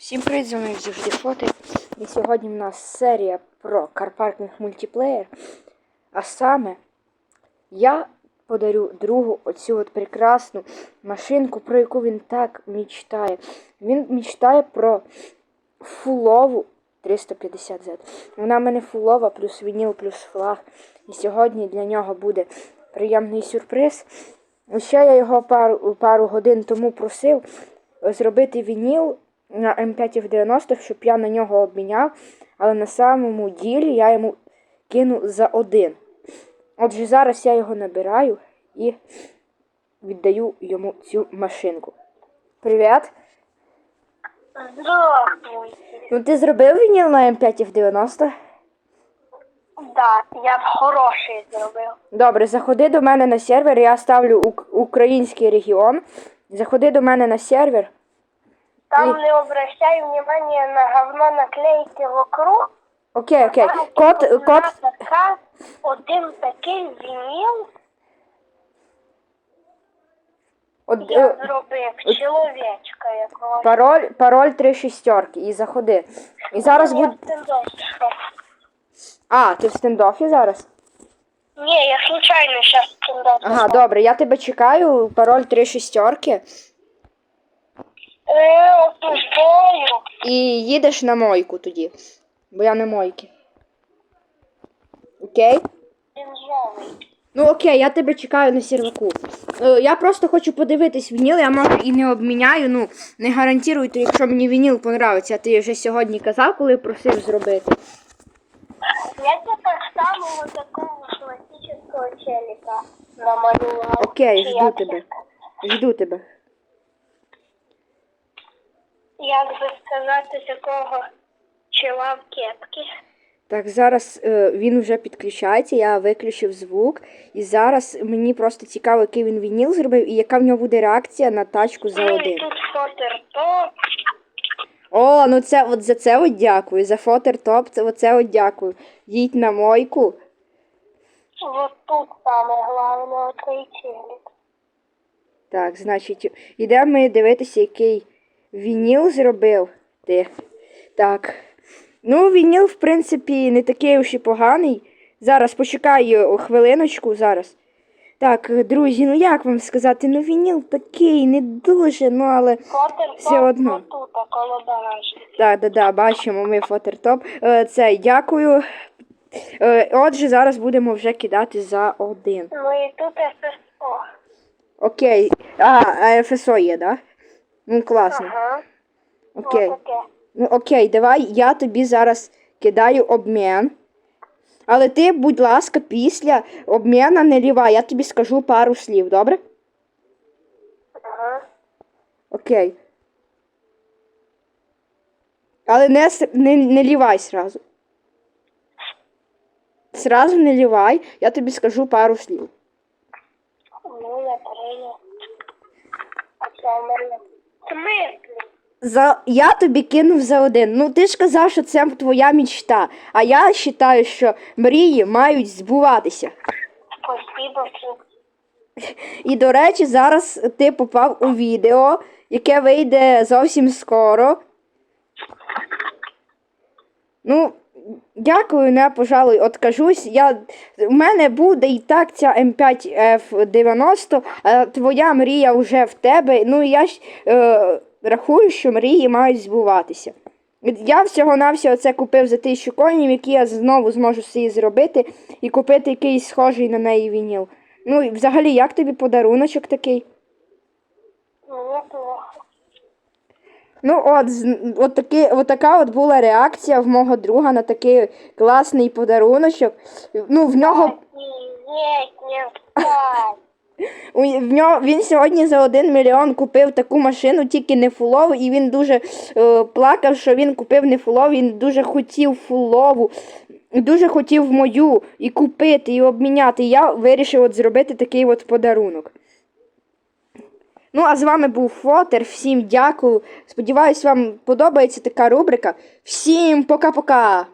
Всім привіт, з вами завжди фото. І сьогодні в нас серія про карпаркінг мультиплеєр. А саме я подарю другу оцю от прекрасну машинку, про яку він так мечтає. Він мечтає про фулову 350Z. Вона в мене фулова, плюс вініл, плюс флаг. І сьогодні для нього буде приємний сюрприз. Ще я його пару, пару годин тому просив зробити вініл на М5 90, щоб я на нього обміняв, але на самому ділі я йому кину за один. Отже, зараз я його набираю і віддаю йому цю машинку. Привіт! Здравствуйте. Ну ти зробив вініл на М5 90? Да, я хороший зробив. Добре, заходи до мене на сервер, я ставлю український регіон. Заходи до мене на сервер. Там не обращай внимания на говно наклейки вокруг. Окей, окей. Код, така, один такий вініл од, я е, зробив чоловічка якогось. пароль, пароль три шістерки і заходи. І зараз буде. А, ти в стендофі зараз? Ні, я случайно зараз в стендоп Ага, добре, я тебе чекаю, пароль три шістерки. Е, опускаю. І їдеш на мойку тоді. Бо я на мойки. Окей? Ну окей, я тебе чекаю на серваку. Е, я просто хочу подивитись вініл, я може і не обміняю, ну не гарантую, то якщо мені вініл понравиться, ти вже сьогодні казав, коли просив зробити. Я тебе так самого такого классического челика намалював. Окей, жду тебе. Жду тебе. Як би сказати, такого чола в кепці. Так, зараз е, він вже підключається, я виключив звук. І зараз мені просто цікаво, який він вініл зробив і яка в нього буде реакція на тачку за Ну і один. тут. О, ну це от за це от дякую. За фотертоп, це оце от дякую. Їдь на мойку. Вот тут саме головне оцей челик. Так, значить, йдемо ми дивитися, який вініл зробив ти. Так. Ну, вініл, в принципі, не такий уж і поганий. Зараз почекай е, хвилиночку зараз. Так, друзі, ну як вам сказати, ну вініл такий, не дуже, ну але. Фотер Все одно. Так, да, да, бачимо ми фотертоп. Е, Це дякую. Е, Отже, зараз будемо вже кидати за один. Ну і тут ССО. Окей. А, а ФСО є, да? Ну, класно. Ага. Окей. Отаке. Ну окей, давай я тобі зараз кидаю обмін. Але ти, будь ласка, після обміна не лівай, я тобі скажу пару слів, добре? Ага. Окей. Але не, не, не лівай сразу. Сразу не лівай, я тобі скажу пару слів. Ну, я прийняв. А це в мене. За... Я тобі кинув за один. Ну ти ж казав, що це твоя мічта. А я вважаю, що мрії мають збуватися. Спасибо, І, до речі, зараз ти попав у відео, яке вийде зовсім скоро. Ну, дякую, не пожалуй, откажусь. Я... У мене буде і так ця М5F90, а твоя мрія вже в тебе. Ну, я ж е, рахую, що мрії мають збуватися. Я всього-навсього це купив за тисячу коїнів, які я знову зможу собі зробити і купити якийсь схожий на неї вініл. Ну, і взагалі, як тобі подаруночок такий? мені плохо. Ну, от, от, таки, от така от була реакція в мого друга на такий класний подаруночок. Ну, в нього, в нього він сьогодні за один мільйон купив таку машину, тільки не фулову, і він дуже е, плакав, що він купив не фулову, він дуже хотів фулову, дуже хотів мою і купити, і обміняти. І я вирішив от зробити такий от подарунок. Ну, а з вами був Фотер. Всім дякую. Сподіваюсь, вам подобається така рубрика. Всім пока-пока!